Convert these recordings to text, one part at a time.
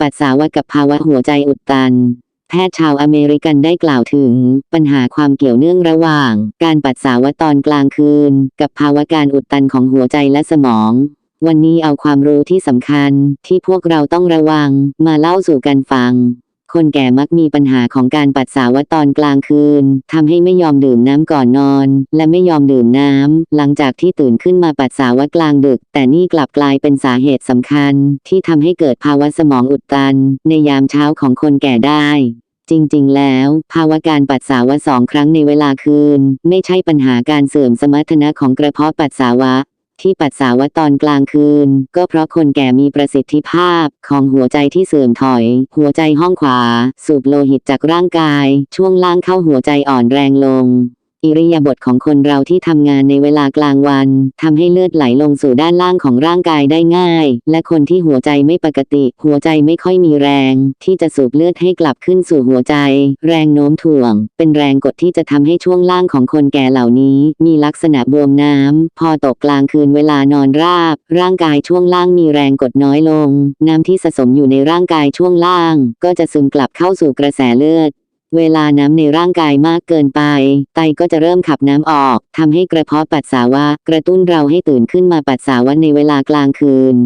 ปัสสาวะกับภาวะหัวใจอุดตัน แพทย์ชาวอเมริกันได้กล่าวถึง ปัญหาความเกี่ยวเนื่องระหว่าง การปัสสาวะตอนกลางคืน กับภาวะการอุดตันของหัวใจและสมอง วันนี้เอาความรู้ที่สำคัญที่พวกเราต้องระวังมาเล่าสู่กันฟัง คนแก่มักมีปัญหาของการปัสสาวะตอนกลางคืนทำให้ไม่ยอมดื่มน้ำก่อนนอน และไม่ยอมดื่มน้ำหลังจากที่ตื่นขึ้นมาปัสสาวะกลางดึก แต่นี่กลับกลายเป็นสาเหตุสำคัญ ที่ทำให้เกิดภาวะสมองอุดตัน ในยามเช้าของคนแก่ได้จริงๆ แล้ว ภาวะการปัสสาวะสองครั้งในเวลาคืน ไม่ใช่ปัญหาการเสื่อมสมรรถนะของกระเพาะปัสสาวะ ที่ปัสสาวะตอนกลางคืน ก็เพราะคนแก่มีประสิทธิภาพของหัวใจที่เสื่อมถอย หัวใจห้องขวา สูบโลหิตจากร่างกาย ช่วงล่างเข้าหัวใจอ่อนแรงลง อิริยาบถของคนเราที่ทำงานในเวลากลางวันทำให้เลือดไหลลงสู่ด้านล่างของร่างกายได้ง่าย และคนที่หัวใจไม่ปกติ หัวใจไม่ค่อยมีแรง ที่จะสูบเลือดให้กลับขึ้นสู่หัวใจ แรงโน้มถ่วง เป็นแรงกดที่จะทำให้ช่วงล่างของคนแก่เหล่านี้ มีลักษณะบวมน้ำพอตกกลางคืนเวลานอนราบ ร่างกายช่วงล่างมีแรงกดน้อยลง น้ำที่สะสมอยู่ในร่างกายช่วงล่าง ก็จะซึมกลับเข้าสู่กระแสเลือด เวลาน้ำในร่างกายมากเกินไป ไตก็จะเริ่มขับน้ำออกทำให้กระเพาะปัสสาวะ กระตุ้นเราให้ตื่นขึ้นมาปัสสาวะในเวลากลางคืน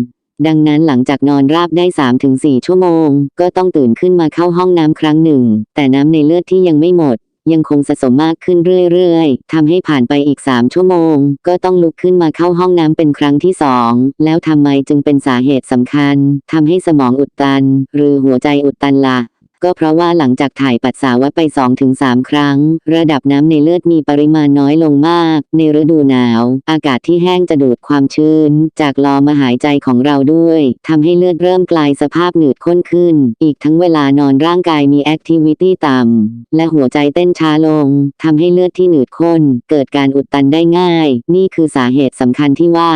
ดังนั้นหลังจากนอนราบได้ 3-4 ชั่วโมง ก็ต้องตื่นขึ้นมาเข้าห้องน้ำครั้งหนึ่ง แต่น้ำในเลือดที่ยังไม่หมด ยังคงสะสมมากขึ้นเรื่อยๆทำให้ผ่านไปอีก 3 ชั่วโมง ก็ต้องลุกขึ้นมาเข้าห้องน้ำเป็นครั้งที่สองแล้วทำไมจึงเป็นสาเหตุสำคัญทำให้สมองอุดตัน หรือหัวใจอุดตันละ่ะ ก็เพราะว่าหลังจากถ่ายปัสสาวะไป 2-3 ครั้ง ระดับน้ำในเลือดมีปริมาณน้อยลงมาก ในฤดูหนาว อากาศที่แห้งจะดูดความชื้น จากลอมาหายใจของเราด้วยทำให้เลือดเริ่มกลายสภาพหนืดข้นขึ้น อีกทั้งเวลานอนร่างกายมีแอคทิวิตี้ต่ำและหัวใจเต้นช้าลงทำให้เลือดที่หนืดข้น เกิดการอุดตันได้ง่าย นี่คือสาเหตุสำคัญที่ว่า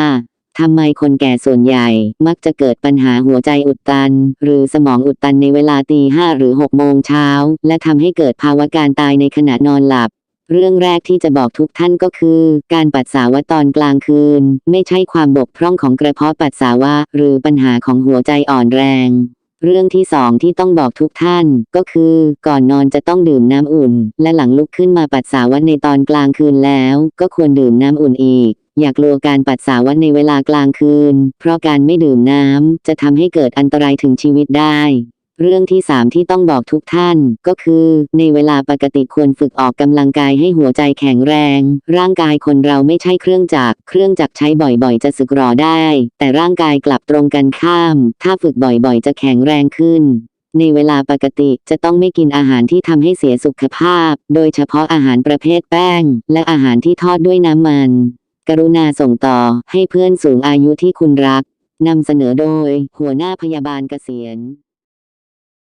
ทำไมคนแก่ส่วนใหญ่ มักจะเกิดปัญหาหัวใจอุดตัน หรือสมองอุดตันในเวลาตีห้าหรือหกโมงเช้า และทำให้เกิดภาวะการตายในขณะนอนหลับ เรื่องแรกที่จะบอกทุกท่านก็คือ การปัสสาวะตอนกลางคืน ไม่ใช่ความบกพร่องของกระเพาะปัสสาวะ หรือปัญหาของหัวใจอ่อนแรงเรื่องที่สองที่ต้องบอกทุกท่าน ก็คือ ก่อนนอนจะต้องดื่มน้ำอุ่น และหลังลุกขึ้นมาปัสสาวะในตอนกลางคืนแล้ว ก็ควรดื่มน้ำอุ่นอีก อย่ากลัวการปัสสาวะในเวลากลางคืน เพราะการไม่ดื่มน้ำจะทำให้เกิดอันตรายถึงชีวิตได้ เรื่องที่สามที่ต้องบอกทุกท่าน ก็คือ ในเวลาปกติควรฝึกออกกำลังกายให้หัวใจแข็งแรง ร่างกายคนเราไม่ใช่เครื่องจักรเครื่องจักรใช้บ่อยๆ จะสึกหรอได้ แต่ร่างกายกลับตรงกันข้าม ถ้าฝึกบ่อยๆ จะแข็งแรงขึ้นในเวลาปกติจะต้องไม่กินอาหารที่ทำให้เสียสุขภาพ โดยเฉพาะอาหารประเภทแป้ง และอาหารที่ทอดด้วยน้ำมัน กรุณาส่งต่อให้เพื่อนสูงอายุที่คุณรักนำเสนอโดย หัวหน้าพยาบาลเกษียณ